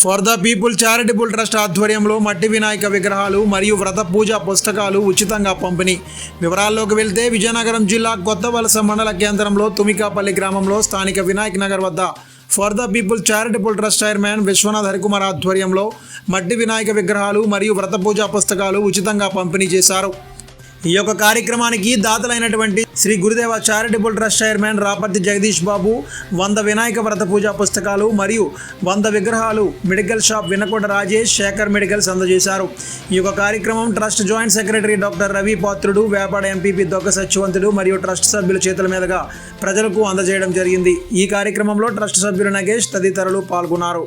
For the people charitable trust ఆధ్వర్యంలో మట్టి వినాయక విగ్రహాలు మరియు వ్రత పూజ పుస్తకాలు ఉచితంగా పంపిణీ. వివరాల్లోకి వెళ్తే విజయనగరం జిల్లా కొత్త వలస మండల కేంద్రంలో తుమికాపల్లి గ్రామంలో స్థానిక వినాయక్ నగర్ వద్ద for the people charitable trust chairman Vishwanath Harikumar ఆధ్వర్యంలో మట్టి వినాయక విగ్రహాలు మరియు వ్రత పూజా పుస్తకాలు ఉచితంగా పంపిణీ చేశారు. ఈ యొక్క కార్యక్రమానికి దాతలైనటువంటి Shri Gurudeva charitable trust chairman Raparthi Jagadish Babu వంద వినాయక వ్రత పూజా పుస్తకాలు మరియు వంద విగ్రహాలు medical shop Vinukonda Rajesh Shekar medicals అందజేశారు. ఈ యొక్క కార్యక్రమం trust joint secretary doctor Ravi Pathrudu Vepada MPP Dogga Satyavantudu మరియు ట్రస్ట్ సభ్యుల చేతుల మీదుగా ప్రజలకు అందజేయడం జరిగింది. ఈ కార్యక్రమంలో ట్రస్ట్ సభ్యులు నగేష్ తదితరులు పాల్గొన్నారు.